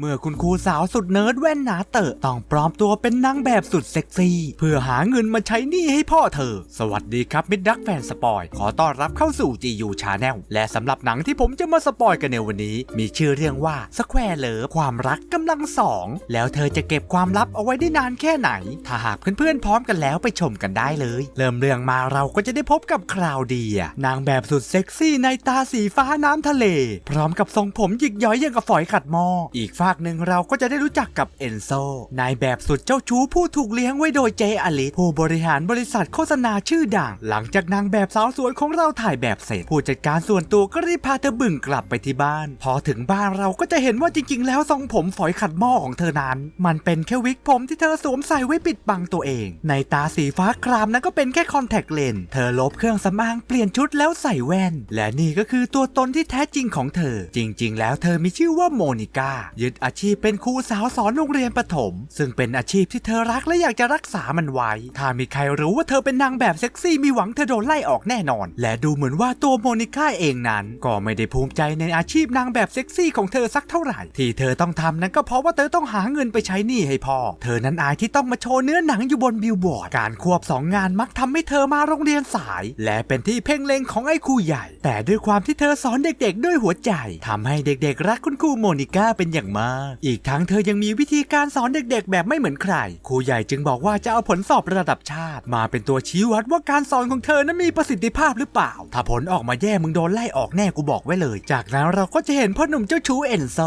เมื่อคุณครูสาวสุดเนิร์ดแว่นหนาเตอะต้องปลอมตัวเป็นนางแบบสุดเซ็กซี่ เพื่อหาเงินมาใช้หนี้ให้พ่อเธอ สวัสดีครับมิดดักแฟนสปอย ขอต้อนรับเข้าสู่ GU Channel และสำหรับหนังที่ผมจะมาสปอยกันในวันนี้ มีชื่อเรื่องว่าสแควร์เลิฟความรักกำลังสองแล้วเธอจะเก็บความลับเอาไว้ได้นานแค่ไหน ถ้าหากเพื่อนๆพร้อมกันแล้วไปชมกันได้เลย เริ่มเรื่องมาเราก็จะได้พบกับคราวเดียนางแบบสุดเซ็กซี่ในตาสีฟ้าน้ำทะเล พร้อมกับทรงผมหยิกย้อยอย่างกับฝอยขัดหม้ออีกฝากหนึ่งเราก็จะได้รู้จักกับเอนโซนายแบบสุดเจ้าชู้ผู้ถูกเลี้ยงไว้โดยเจอลิสผู้บริหารบริษัทโฆษณาชื่อดัง หลังจากนางแบบสาวสวยของเราถ่ายแบบเสร็จ ผู้จัดการส่วนตัวก็รีบพาเธอบึ่งกลับไปที่บ้าน พอถึงบ้านเราก็จะเห็นว่าจริงๆ แล้วทรงผมฝอยขัดหม้อของเธอนั้น มันเป็นแค่วิกผมที่เธอสวมใส่ไว้ปิดบังตัวเอง ในตาสีฟ้าครามนั้นก็เป็นแค่คอนแทคเลนส์เธอลบเครื่องสำอางเปลี่ยนชุดแล้วใส่แว่น และนี่ก็คือตัวตนที่แท้จริงของเธอ จริง ๆ แล้วเธอมีชื่อว่าโมนิก้ายึดอาชีพเป็นครูสาวสอนโรงเรียนประถม ซึ่งเป็นอาชีพที่เธอรักและอยากจะรักษามันไว้ ถ้ามีใครรู้ว่าเธอเป็นนางแบบเซ็กซี่มีหวังเธอโดนไล่ออกแน่นอน และดูเหมือนว่าตัวโมนิก้าเองนั้น ก็ไม่ได้ภูมิใจในอาชีพนางแบบเซ็กซี่ของเธอสักเท่าไหร่ ที่เธอต้องทำนั้นก็เพราะว่าเธอต้องหาเงินไปใช้หนี้ให้พ่อ เธอนั้นอายที่ต้องมาโชว์เนื้อหนังอยู่บนบิลบอร์ด การควบสองงานมักทำให้เธอมาโรงเรียนสาย และเป็นที่เพ่งเล็งของไอ้ครูใหญ่ แต่ด้วยความที่เธอสอนเด็กๆ ด้วยหัวใจทำให้เด็กๆ รักคุณครูโมนิก้าเป็นอย่างมากอีกทั้งเธอยังมีวิธีการสอนเด็กๆ แบบไม่เหมือนใคร ครูใหญ่จึงบอกว่าจะเอาผลสอบระดับชาติ มาเป็นตัวชี้วัดว่าการสอนของเธอนั้นมีประสิทธิภาพหรือเปล่า ถ้าผลออกมาแย่มึงโดนไล่ออกแน่กูบอกไว้เลย จากนั้นเราก็จะเห็นพ่อหนุ่มเจ้าชู้เอนโซ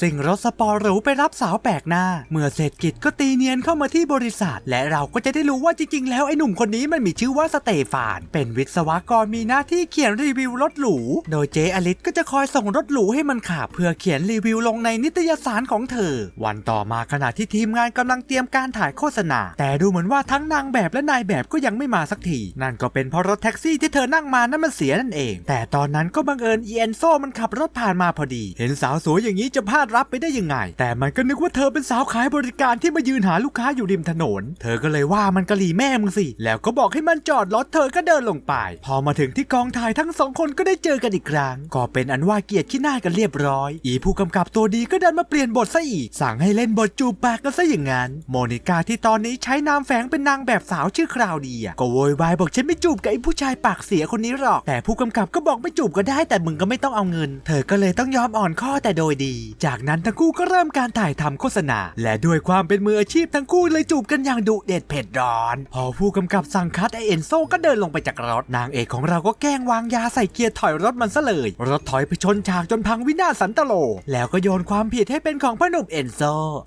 สิ่งรถสปอร์หรูไปรับสาวแปลกหน้า เมื่อเศรษฐกิจก็ตีเนียนเข้ามาที่บริษัท และเราก็จะได้รู้ว่าจริงๆ แล้วไอ้หนุ่มคนนี้มันมีชื่อว่าสเตฟาน เป็นวิศวกรมีหน้าที่เขียนรีวิวรถหรู โดยเจอลิสก็จะคอยส่งรถหรูให้มันขับ เพื่อเขียนรีวิวลงในนิตยสารของเธอ วันต่อมาขณะที่ทีมงานกำลังเตรียมการถ่ายโฆษณา แต่ดูเหมือนว่าทั้งนางแบบและนายแบบก็ยังไม่มาสักที นั่นก็เป็นเพราะรถแท็กซี่ที่เธอนั่งมานั้นมันเสียนั่นเอง แต่ตอนนั้นก็บังเอิญอีเอนโซมันขับรถผ่านมาพอดี เห็นสาวสวยอย่างนี้จะพลาดรับไปได้ยังไง แต่มันก็นึกว่าเธอเป็นสาวขายบริการที่มายืนหาลูกค้าอยู่ริมถนน เธอก็เลยว่ามันกะหรี่แม่มึงสิ แล้วก็บอกให้มันจอดรถเธอก็เดินลงไป พอมาถึงที่กองถ่ายทั้งสองคนก็ได้เจอกันอีกครั้ง ก็เป็นอันว่าเกียรติขี้หน้ากันเรียบร้อย อีผู้กำกับตัวดีก็เดินมาเปลี่ยนบทซะอีก สั่งให้เล่นบทจูบปากกันซะอย่างนั้น โมนิกาที่ตอนนี้ใช้นามแฝงเป็นนางแบบสาวชื่อคราวดีอะก็โวยวายบอกฉันไม่จูบกับไอ้ผู้ชายปากเสียคนนี้หรอก แต่ผู้กำกับก็บอกไม่จูบก็ได้ แต่มึงก็ไม่ต้องเอาเงิน เธอก็เลยต้องยอมอ่อนข้อแต่โดยดี จากนั้นทั้งคู่ก็เริ่มการถ่ายทำโฆษณา และด้วยความเป็นมืออาชีพทั้งคู่เลยจูบกันอย่างดุเด็ดเผ็ดร้อน พอผู้กำกับสั่งคัดไอเอ็นโซก็เดินลงไปจากรถ นางเอกของเราก็แกล้งวางยาใส่เกียร์ถอยรถมันซะเลย รถถอยไปชนฉากจนพังวินาศสันตโล แล้วก็โยนความผิดให้เป็นของพ่อหนุ่มเอ็นโซ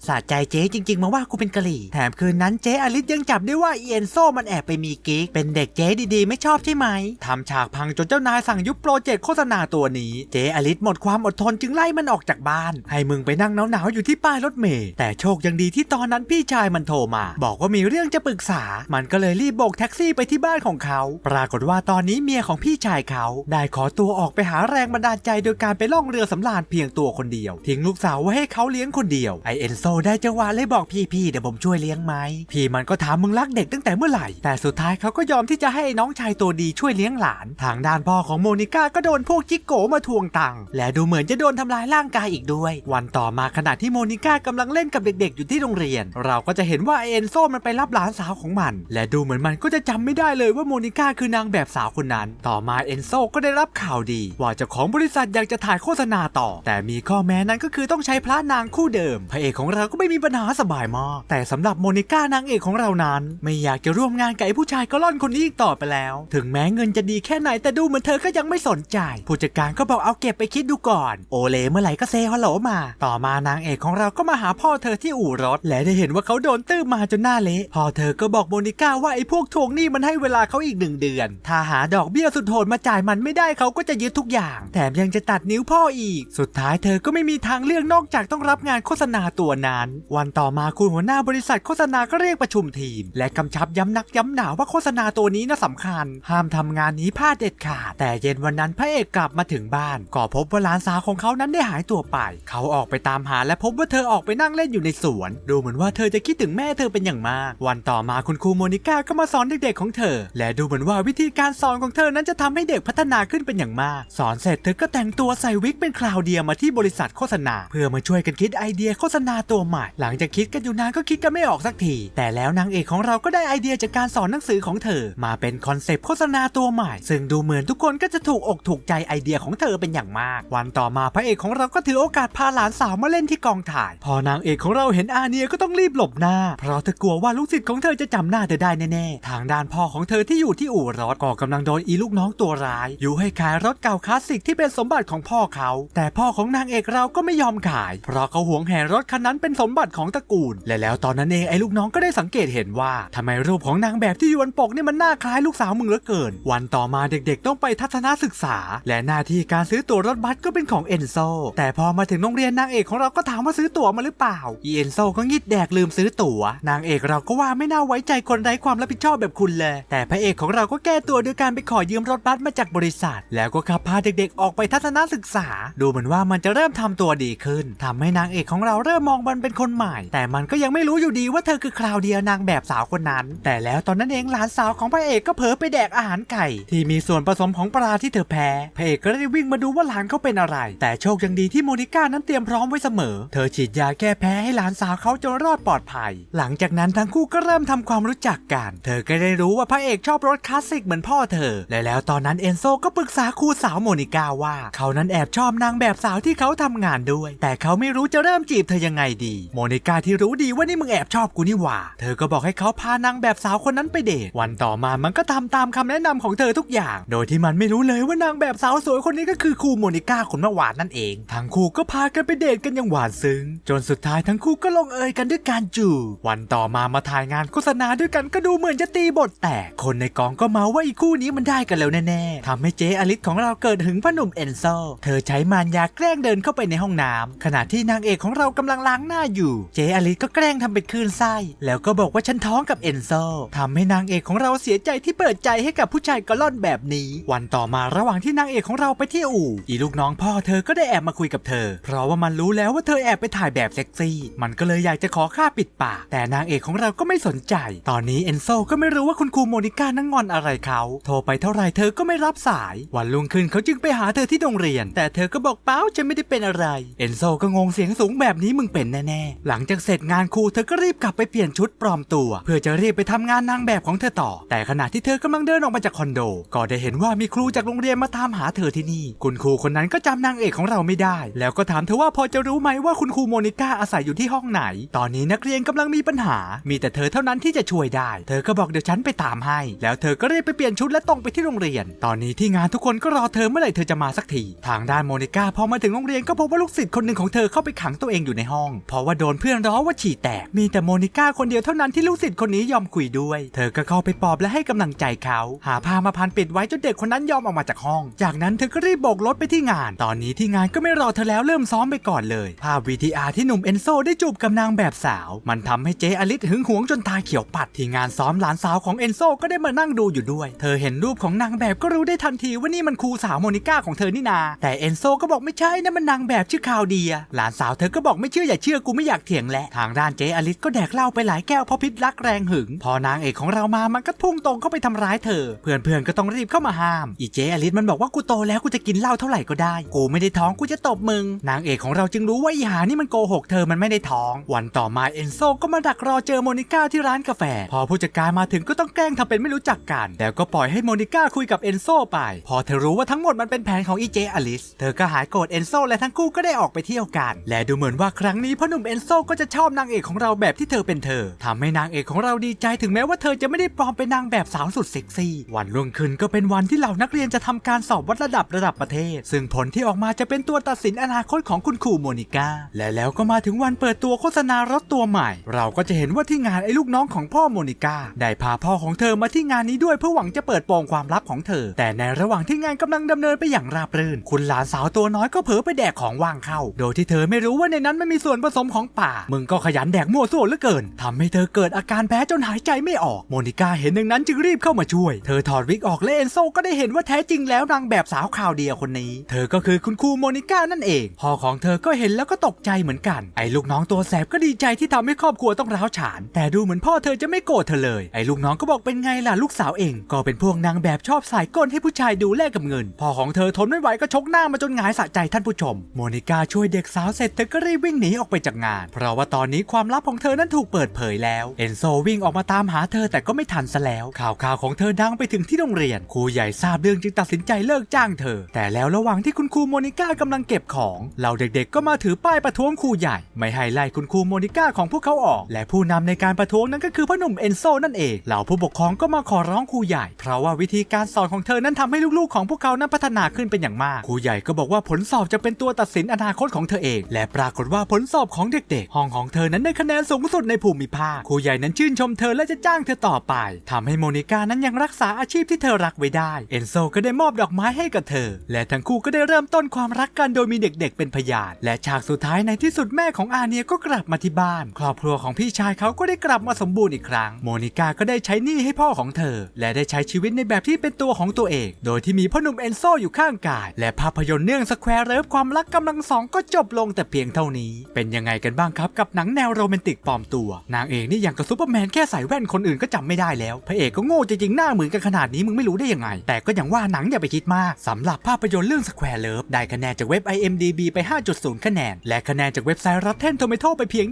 สะใจเจ๊จริง ๆ มาว่ากูเป็นกะหรี่ แถมคืนนั้นเจ๊อลิสยังจับได้ว่าเอ็นโซมันแอบไปมีกิ๊กเป็นเด็กเจ๊ดีๆ ไม่ชอบใช่ไหมทำฉากพังจนเจ้านายสั่งยุบโปรเจกต์โฆษณาตัวนี้ เจ๊อลิสหมดความอดทนจึงไล่มันออกจากบ้าน ให้มึงไปนั่งหนาวๆอยู่ที่ป้ายรถเมล์แต่โชคยังดีที่ตอนนั้นพี่ชายมันโทรมา บอกว่ามีเรื่องจะปรึกษา มันก็เลยรีบโบกแท็กซี่ไปที่บ้านของเขา ปรากฏว่าตอนนี้เมียของพี่ชายเขา ได้ขอตัวออกไปหาแรงบันดาลใจโดยการไปล่องเรือสำราญเพียงตัวคนเดียว ทิ้งลูกสาวไว้ให้เขาเลี้ยงคนเดียวไอเอ็นโซได้จังหวะเลยบอกพี่พี่ๆเดี๋ยวผมช่วยเลี้ยงไหมพี่มันก็ถามมึงรักเด็กตั้งแต่เมื่อไหร่ แต่สุดท้ายเขาก็ยอมที่จะให้น้องชายตัวดีช่วยเลี้ยงหลาน ทางด้านพ่อของโมนิก้าก็โดนพวกจิกโกมาทวงตังค์และดูเหมือนจะโดนทำลายร่างกายอีกด้วย วันต่อมาขณะที่โมนิก้ากำลังเล่นกับเด็กๆ อยู่ที่โรงเรียน เราก็จะเห็นว่าไอเอ็นโซมันไปรับหลานสาวของมัน และดูเหมือนมันก็จะจำไม่ได้เลยว่าโมนิก้าคือนางแบบสาวคนนั้น ต่อมาเอ็นโซก็ได้รับข่าวดี ว่าเจ้าของบริษัทอยากจะถ่ายโฆษณาต่อ แต่มีข้อแม้นั้นก็คือต้องใช้พระนางคู่เดิม พระเอกของเราก็ไม่มีปัญหาสบายมาก แต่สำหรับโมนิก้านางเอกของเรานั้น ไม่อยากจะร่วมงานกับไอ้ผู้ชายกระล่อนคนนี้อีกต่อไปแล้ว ถึงแม้เงินจะดีแค่ไหนแต่ดูเหมือนเธอก็ยังไม่สนใจ ผู้จัดการก็บอกเอาเก็บไปคิดดูก่อน โอเลเมื่อไหร่ก็เซฮัลโหลมา ต่อมานางเอกของเราก็มาหาพ่อเธอที่อู่รถ และได้เห็นว่าเขาโดนตื้มมาจนหน้าเละพ่อเธอก็บอกโมนิก้าว่าไอ้พวกทวงหนี้มันให้เวลาเขาอีกหนึ่งเดือน ถ้าหาดอกเบี้ยสุดโหดมาจ่ายมันไม่ได้เขาก็จะยึดทุกอย่าง แถมยังจะตัดนิ้วพ่ออีก สุดท้ายเธอก็ไม่มีทางเลือกนอกจากต้องรับงานโฆษณาตัวนั้น วันต่อมาคุณหัวหน้าบริษัทโฆษณาก็เรียกประชุมทีม และกำชับย้ำนักย้ำหนาว่าโฆษณาตัวนี้น่าสำคัญ ห้ามทำงานนี้พลาดเด็ดขาดแต่เย็นวันนั้นพระเอกกลับมาถึงบ้าน ก็พบว่าหลานสาวของเขานั้นได้หายตัวไป เขาออกไปตามหาและพบว่าเธอออกไปนั่งเล่นอยู่ในสวน ดูเหมือนว่าเธอจะคิดถึงแม่เธอเป็นอย่างมาก วันต่อมาคุณครูโมนิก้าก็มาสอนเด็กๆของเธอ และดูเหมือนว่าวิธีการสอนของเธอนั้นจะทำให้เด็กพัฒนาขึ้นเป็นอย่างมาก สอนเสร็จเธอก็แต่งตัวใส่วิกเป็นคราวเดียมาที่บริษัทโฆษณา เพื่อมาช่วยกันคิดไอเดียโฆษณาตัวใหม่ หลังจากคิดกันอยู่นานก็คิดกันไม่ออกสักที แต่แล้วนางเอกของเราก็ได้ไอเดียจากการสอนหนังสือของเธอ มาเป็นคอนเซปต์โฆษณาตัวใหม่ ซึ่งดูเหมือนทุกคนก็จะถูกอกถูกใจไอเดียของเธอเป็นอย่างมาก วันต่อมาพระเอกของเราก็ถือโอกาสพาหลานสาวมาเล่นที่กองถ่าย พอนางเอกของเราเห็นอาเนียก็ต้องรีบหลบหน้า เพราะเธอกลัวว่าลูกศิษย์ของเธอจะจำหน้าเธอได้แน่ๆ ทางด้านพ่อของเธอที่อยู่ที่อู่รถก็กำลังโดนอีลูกน้องตัวร้าย อยู่ให้ขายรถเก่าคลาสสิกที่เป็นสมบัติของพ่อเขา แต่พ่อของนางเอกเราก็ไม่ยอมขายเพราะเขาหวงแหนรถคันนั้นเป็นสมบัติของตระกูล และแล้วตอนนั้นเองไอ้ลูกน้องก็ได้สังเกตเห็นว่าทำไมรูปของนางแบบที่อยู่บนปกนี่มันน่าคล้ายลูกสาวมึงเหลือเกิน วันต่อมาเด็กๆ ต้องไปทัศนศึกษา และหน้าที่การซื้อตั๋วรถบัสก็เป็นของเอนโซแต่พอมาถึงโรงเรียนนางเอกของเราก็ถามว่าซื้อตั๋วมาหรือเปล่าอีเอนโซก็งิดแดกลืมซื้อตั๋วนางเอกเราก็ว่าไม่น่าไว้ใจคนไร้ความรับผิดชอบแบบคุณเลย แต่พระเอกของเราก็แก้ตัวด้วยการไปขอยืมรถบัสมาจากบริษัท แล้วก็ขับพาเด็กๆ ออกไปทัศนศึกษา ดูเหมือนว่ามันจะเริ่มทำตัวดีขึ้นททำให้นางเอกของเราเริ่มมองมันเป็นคนใหม่ แต่มันก็ยังไม่รู้อยู่ดีว่าเธอคือคราวเดียนางแบบสาวคนนั้น แต่แล้วตอนนั้นเองหลานสาวของพระเอกก็เผลอไปแดกอาหารไก่ ที่มีส่วนผสมของปลาที่เธอแพ้พระเอกก็ได้วิ่งมาดูว่าหลานเขาเป็นอะไร แต่โชคยังดีที่โมนิก้านั้นเตรียมพร้อมไว้เสมอ เธอฉีดยาแก้แพ้ให้หลานสาวเขาจนรอดปลอดภัย หลังจากนั้นทั้งคู่ก็เริ่มทำความรู้จักกัน เธอก็ได้รู้ว่าพระเอกชอบรถคลาสสิกเหมือนพ่อเธอ และแล้วตอนนั้นเอนโซก็ปรึกษาครูสาวโมนิก้าว่า เขานั้นแอบชอบนางแบบสาวที่เขาทำงานด้วย แต่เขาไม่รู้จะเริ่มจีบเธอยังไงดี โมนิกาที่รู้ดีว่านี่มึงแอบชอบกูนี่หว่า เธอก็บอกให้เขาพานางแบบสาวคนนั้นไปเดท วันต่อมามันก็ทำตามคำแนะนำของเธอทุกอย่าง โดยที่มันไม่รู้เลยว่านางแบบสาวสวยคนนี้ก็คือครูโมนิกาคนเมื่อวานนั่นเอง ทั้งคู่ก็พากันไปเดทกันอย่างหวานซึ้ง จนสุดท้ายทั้งคู่ก็ลงเอยกันด้วยการจูบ วันต่อมามาถ่ายงานโฆษณาด้วยกันก็ดูเหมือนจะตีบทแตก คนในกองก็เมาว่าอีกคู่นี้มันได้กันแล้วแน่ๆทำให้เจ๊อลิสของเราเกิดหึงพ่อหนุ่มเอนโซ เธอใช้มารยาแกล้งเดินเข้าไปในห้องน้ำขณะที่นางเอกของเรากำลังล้างหน้าอยู่ เจอลิสก็แกล้งทำเป็นคลื่นไส้ แล้วก็บอกว่าฉันท้องกับเอนโซทำให้นางเอกของเราเสียใจที่เปิดใจให้กับผู้ชายกะล่อนแบบนี้ วันต่อมาระหว่างที่นางเอกของเราไปที่อู่ อีลูกน้องพ่อเธอก็ได้แอบมาคุยกับเธอ เพราะว่ามันรู้แล้วว่าเธอแอบไปถ่ายแบบเซ็กซี่ มันก็เลยอยากจะขอค่าปิดปาก แต่นางเอกของเราก็ไม่สนใจ ตอนนี้เอนโซก็ไม่รู้ว่าคุณครูโมนิก้านั่งงอนอะไรเขา โทรไปเท่าไหร่เธอก็ไม่รับสาย วันรุ่งขึ้นเขาจึงไปหาเธอที่โรงเรียน แต่เธอก็บอกเปล่าฉันไม่ได้เป็นอะไร เอนโซก็งงเสียงสูงแบบนี้มึงเป็นแน่ๆ หลังจากเสร็จงานครูเธอก็รีบกลับไปเปลี่ยนชุดปลอมตัว เพื่อจะรีบไปทำงานนางแบบของเธอต่อ แต่ขณะที่เธอกำลังเดินออกมาจากคอนโด ก็ได้เห็นว่ามีครูจากโรงเรียนมาตามหาเธอที่นี่ คุณครูคนนั้นก็จำนางเอกของเราไม่ได้ แล้วก็ถามเธอว่าพอจะรู้ไหมว่าคุณครูโมนิก้าอาศัยอยู่ที่ห้องไหน ตอนนี้นักเรียนกำลังมีปัญหา มีแต่เธอเท่านั้นที่จะช่วยได้ เธอก็บอกเดี๋ยวฉันไปตามให้ แล้วเธอก็รีบไปเปลี่ยนชุดและตรงไปที่โรงเรียน ตอนนี้ที่งานทุกคนก็รอเธอเมื่อไหร่เธอจะมาสักที ทางด้านโมนิก้าพอมาถึงโรงเรียนก็พบว่าลูกศิษย์คนหนึ่งของเธอเข้าไปขังตัวเองอยู่ในห้อง เพราะว่าโดนเพื่อนล้อว่าฉี่แตก มีแต่โมนิก้าคนเดียวเท่านั้นที่ลูกศิษย์คนนี้ยอมคุยด้วย เธอก็เข้าไปปลอบและให้กำลังใจเขา หาผ้ามาพันปิดไว้จนเด็กคนนั้นยอมออกมาจากห้อง จากนั้นเธอก็รีบโบกรถไปที่งาน ตอนนี้ที่งานก็ไม่รอเธอแล้วเริ่มซ้อมไปก่อนเลย ภาพวีทีอาร์ที่หนุ่มเอนโซได้จูบกับนางแบบสาว มันทำให้เจอลิสหึงหวงจนตาเขียวปัด ที่งานซ้อมหลานสาวของเอนโซก็ได้มานั่งดูอยู่ด้วย เธอเห็นรูปของนางแบบก็รู้ได้ทันทีว่านี่มันครูสาวโมนิก้าของเธอนี่นา แต่เอนโซก็บอกไม่ใช่นะมันนางแบบชื่อคาวเดียหลานสาวเธอก็บอกไม่เชื่ออย่าเชื่อกูไม่อยากเถียงแหละทางด้านเจ๊อลิสก็แดกเหล้าไปหลายแก้วเพราะพิษรักแรงหึง พอนางเอกของเรามามันก็พุ่งตรงเข้าไปทำร้ายเธอ เพื่อนๆก็ต้องรีบเข้ามาห้าม อีเจ๊อลิสมันบอกว่ากูโตแล้วกูจะกินเหล้าเท่าไหร่ก็ได้ กูไม่ได้ท้องกูจะตบมึง นางเอกของเราจึงรู้ว่าอีหานี่มันโกหกเธอมันไม่ได้ท้อง วันต่อมาเอนโซก็มาดักรอเจอโมนิก้าที่ร้านกาแฟ พอผู้จัดการมาถึงก็ต้องแกล้งทำเป็นไม่รู้จักกัน แล้วก็ปล่อยให้โมนิก้าคุยกับเอนโซไป พอเธอรู้ว่าทั้งหมดมันเป็นแผนของอีเจอลิส เธอก็หายโกรธเอนโซและทั้งคู่ก็ได้ออกไปเที่ยวกันและดูเหมือนว่าครั้งนี้พ่อหนุ่มเอนโซก็จะชอบนางเอกของเราแบบที่เธอเป็นเธอทำให้นางเอกของเราดีใจถึงแม้ว่าเธอจะไม่ได้ปลอมเป็นนางแบบสาวสุดเซ็กซี่ วันรุ่งขึ้นก็เป็นวันที่เหล่านักเรียนจะทำการสอบวัดระดับระดับประเทศ ซึ่งผลที่ออกมาจะเป็นตัวตัดสินอนาคตของคุณครูโมนิก้า และแล้วก็มาถึงวันเปิดตัวโฆษณารถตัวใหม่ เราก็จะเห็นว่าที่งานไอ้ลูกน้องของพ่อโมนิก้าได้พาพ่อของเธอมาที่งานนี้ด้วยเพื่อหวังจะเปิดโปงความลับของเธอ แต่ในระหว่างที่งานกำลังดำเนินไปอย่างราบรื่น คุณหลานสาวตัวน้อยก็เผลอไปแดกของว่างเข้า โดยที่เธอไม่รู้ว่าในนั้นไม่มีส่วนผสมของป่า มึงก็ขยันแดกมั่วซั่วเหลือเกินทำให้เธอเกิดอาการแพ้จนหายใจไม่ออก โมนิก้าเห็นดังนั้นจึงรีบเข้ามาช่วย เธอถอดวิกออกและเอนโซก็ได้เห็นว่าแท้จริงแล้วนางแบบสาวข่าวเดียวคนนี้ เธอก็คือคุณครูโมนิก้านั่นเอง พ่อของเธอก็เห็นแล้วก็ตกใจเหมือนกัน ไอ้ลูกน้องตัวแสบก็ดีใจที่ทำให้ครอบครัวต้องร้าวฉาน แต่ดูเหมือนพ่อเธอจะไม่โกรธเธอเลย ไอ้ลูกน้องก็บอกเป็นไงล่ะลูกสาวเอง ก็เป็นพวกนางแบบชอบใส่ก้นให้ผู้ชายดูแลกกับเงิน พ่อของเธอทนไม่ไหวก็ชกหน้ามาจนหงายสะใจท่านผู้ชม โมนิก้าช่วยเด็กสาวเสร็จเธอก็รีบวิ่งหนีออกไปจากงาน เพราะว่าตอนนี้ความลับของเธอนั้นถูกเปิดเผยแล้ว เอนโซวิ่งออกมาตามหาเธอแต่ก็ไม่ทันซะแล้ว ข่าวข่าวของเธอดังไปถึงที่โรงเรียน ครูใหญ่ทราบเรื่องจึงตัดสินใจเลิกจ้างเธอ แต่แล้วระหว่างที่คุณครูโมนิก้ากำลังเก็บของ เหล่าเด็กๆ ก็มาถือป้ายประท้วงครูใหญ่ ไม่ให้ไล่คุณครูโมนิก้าของพวกเขาออก และผู้นำในการประท้วงนั้นก็คือพ่อหนุ่มเอนโซนั่นเอง เหล่าผู้ปกครองก็มาขอร้องครูใหญ่ เพราะว่าวิธีการสอนของเธอนั้นทำให้ลูกๆ ของพวกเขานั้นพัฒนาขึ้นเป็นอย่างมาก ครูใหญ่ก็บอกว่าผลสอบจะเป็นตัวตัดสินอนาคตของเธอเองและปรากฏว่าผลสอบของเด็กๆ ห้องของเธอนั้นได้คะแนนสูงสุดในภูมิภาคครูใหญ่นั้นชื่นชมเธอและจะจ้างเธอต่อไปทำให้โมนิก้านั้นยังรักษาอาชีพที่เธอรักไว้ได้ เอนโซก็ได้มอบดอกไม้ให้กับเธอ และทั้งคู่ก็ได้เริ่มต้นความรักกันโดยมีเด็กๆ เป็นพยาน และฉากสุดท้ายในที่สุดแม่ของอาเนียก็กลับมาที่บ้าน ครอบครัวของพี่ชายเขาก็ได้กลับมาสมบูรณ์อีกครั้ง โมนิก้าก็ได้ใช้หนี้ให้พ่อของเธอ และได้ใช้ชีวิตในแบบที่เป็นตัวของตัวเอง โดยที่มีพ่อหนุ่มเอนโซอยู่ข้างกาย และภาพยนตร์เนื่องสแควร์เลิฟความรักกำลังสองก็จบลงแต่เพียงเท่านี้ เป็นยังไงกันบ้างครับกับหนังแนวโรแมนติกปลอมตัว นางเอกนี่อย่างกับซูเปอร์แมนแค่ใส่แว่นคนอื่นก็จำไม่ได้แล้ว พระเอกก็โง่จริงๆหน้าเหมือนกันขนาดนี้มึงไม่รู้ได้ยังไง แต่ก็อย่างว่าหนังอย่าไปคิดมากสำหรับภาพยนตร์เรื่อง Square Love ได้คะแนนจากเว็บ IMDb ไป 5.0 คะแนน และคะแนนจากเว็บไซต์ Rotten Tomato ไปเพียง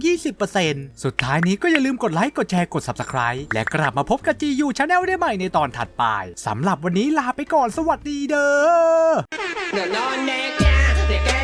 20%สุดท้ายนี้ก็อย่าลืมกดไลค์กดแชร์กด Subscribe และกลับมาพบกับจีอูชาแนลได้ใหม่ในตอนถัดไปสำหรับวันนี้ลาไปก่อนสวัสดีเด้อ